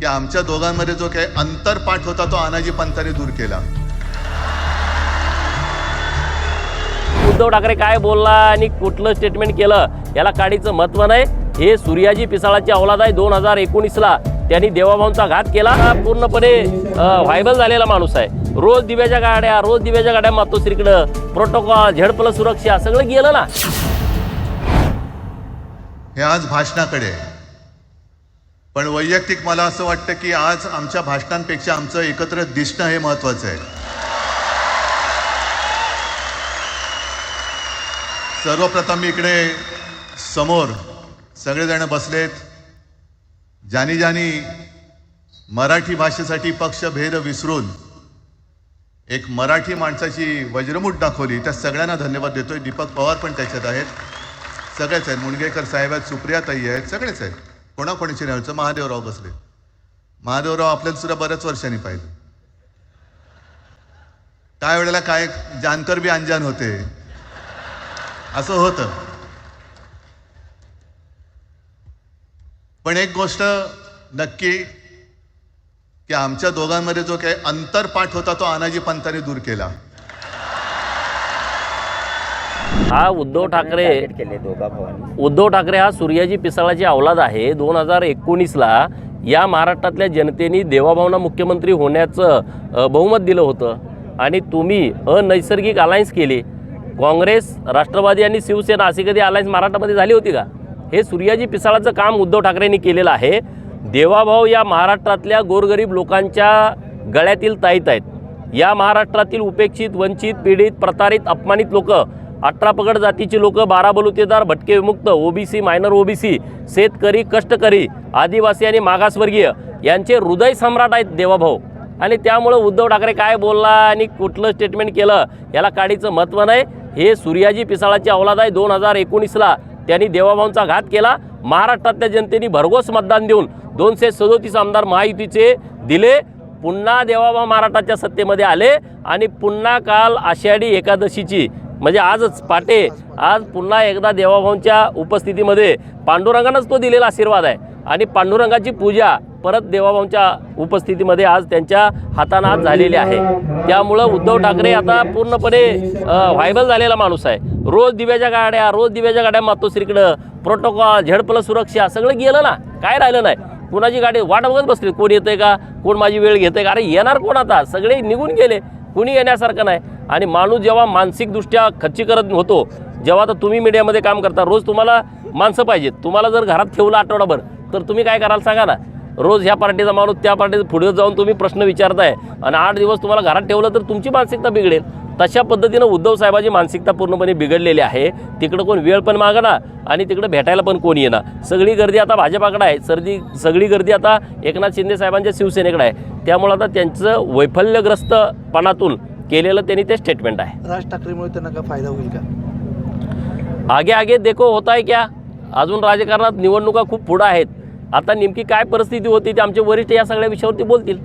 की आमच्या दोघांमध्ये जो काही अंतरपाठ होता तो अनाजी पंतांनी दूर केला. उद्धव ठाकरे काय बोलला आणि कुठलं स्टेटमेंट केलं याला काडीचं महत्त्व नाही. हे सूर्याजी पिसाळाची अवलाद आहे दोन हजार एकोणीसला. त्यांनी देवाभाऊंचा घात केला. हा पूर्णपणे व्हायबल झालेला माणूस आहे. रोज दिव्याच्या गाड्या रोज दिव्याच्या गाड्या मातोश्रीकडं प्रोटोकॉल झेड प्लस सुरक्षा सगळं गेलं ना. हे आज भाषणाकडे आहे. पण वैयक्तिक मला असं वाटतं की आज आमच्या भाषणांपेक्षा आमचं एकत्र दिसणं हे महत्त्वाचं आहे. सर्वप्रथम इकडे समोर सगळेजण बसलेत. ज्यानी ज्यानी मराठी भाषेसाठी पक्षभेद विसरून एक मराठी माणसाची वज्रमूठ दाखवली. त्या सगळ्यांना धन्यवाद देतोय. दीपक पवार पण त्याच्यात आहेत. सगळेच आहेत. मुणगेकर साहेब आहेत सुप्रियाताई आहेत सगळेच आहेत. कोणाकोणाची न्यायचं महादेवराव बसले. महादेवराव आपल्याला सुद्धा बऱ्याच वर्षांनी पाहिजे काय वेळेला काय जानकर बी अंजान होते. असं होतं. पण एक गोष्ट नक्की की आमच्या दोघांमध्ये जो काही अंतरपाठ होता तो आनाजी पंतांनी दूर केला. हा उद्धव ठाकरे उद्धव ठाकरे हा सूर्याजी पिसाळाची अवलाद आहे. दोन हजार एकोणीसला या महाराष्ट्रातल्या जनतेने देवाभावना मुख्यमंत्री होण्याचं बहुमत दिलं होतं. आणि तुम्ही अनैसर्गिक अलायन्स केली. काँग्रेस राष्ट्रवादी आणि शिवसेना अशी कधी अलायन्स महाराष्ट्रामध्ये झाली होती का? हे सूर्याजी पिसाळाचं काम उद्धव ठाकरेंनी केलेलं आहे. देवाभाऊ या महाराष्ट्रातल्या गोरगरीब लोकांच्या गळ्यातील ताईत आहेत. या महाराष्ट्रातील उपेक्षित वंचित पीडित प्रतारित अपमानित लोक अठरा पगड जातीची लोक बारा बलुतेदार भटके विमुक्त ओबीसी मायनर ओबीसी शेतकरी कष्टकरी आदिवासी आणि मागासवर्गीय यांचे हृदय सम्राट आहेत देवाभाऊ. आणि त्यामुळं उद्धव ठाकरे काय बोलला आणि कुठलं स्टेटमेंट केलं याला काडीचं महत्त्व नाही. हे सूर्याजी पिसाळाची अवलाद आहे. दोन हजार एकोणीसला त्यांनी देवाभाऊंचा घात केला. महाराष्ट्रातल्या जनतेने भरघोस मतदान देऊन दोनशे सदोतीस आमदार महायुतीचे दिले. पुन्हा देवाभाऊ महाराष्ट्राच्या सत्तेमध्ये आले. आणि पुन्हा काल आषाढी एकादशीची म्हणजे आजच पाटे आज पुन्हा एकदा देवाभाऊंच्या उपस्थितीमध्ये पांडुरंगानंच तो दिलेला आशीर्वाद आहे. आणि पांडुरंगाची पूजा परत देवाभाऊंच्या उपस्थितीमध्ये आज त्यांच्या हातानं आज झालेली आहे. त्यामुळं उद्धव ठाकरे आता पूर्णपणे व्हायबल झालेला माणूस आहे. रोज दिव्याच्या गाड्या रोज दिव्याच्या गाड्या मातोश्रीकडं प्रोटोकॉल झेड प्लस सुरक्षा सगळं गेलं ना. काय राहिलं नाही. कुणाची गाडी वाट बघत बसली? कोण येतंय का? कोण माझी वेळ घेतंय का? अरे येणार कोण आता? सगळे निघून गेले. कुणी येण्यासारखं नाही. आणि माणूस जेव्हा मानसिकदृष्ट्या खच्चीकरण होतो जेव्हा तर तुम्ही मीडियामध्ये काम करता रोज तुम्हाला माणसं पाहिजेत. तुम्हाला जर घरात ठेवलं आठवडाभर तर तुम्ही काय कराल सांगा ना? रोज ह्या पार्टीचा माणूस त्या पार्टीचा पुढे जाऊन तुम्ही प्रश्न विचारताय आणि आठ दिवस तुम्हाला घरात ठेवलं तर तुमची मानसिकता बिघडेल. तशा पद्धतीनं उद्धव साहेबाची मानसिकता पूर्णपणे बिघडलेली आहे. तिकडं कोण वेळ पण मागणार आणि तिकडं भेटायला पण कोण येणार सगळी गर्दी आता भाजपाकडे आहे. सर्दी सगळी गर्दी आता एकनाथ शिंदे साहेबांच्या शिवसेनेकडे आहे. त्यामुळं आता त्यांचं वैफल्यग्रस्तपणातून केलेलं त्यांनी ते स्टेटमेंट आहे. राज ठाकरेमुळे त्यांना काय फायदा होईल का? आगे आगे देखो होत आहे क्या? अजून राजकारणात निवडणुका खूप पुढं आहेत. आता नेमकी काय परिस्थिती होती ते आमचे वरिष्ठ या सगळ्या विषयावरती बोलतील.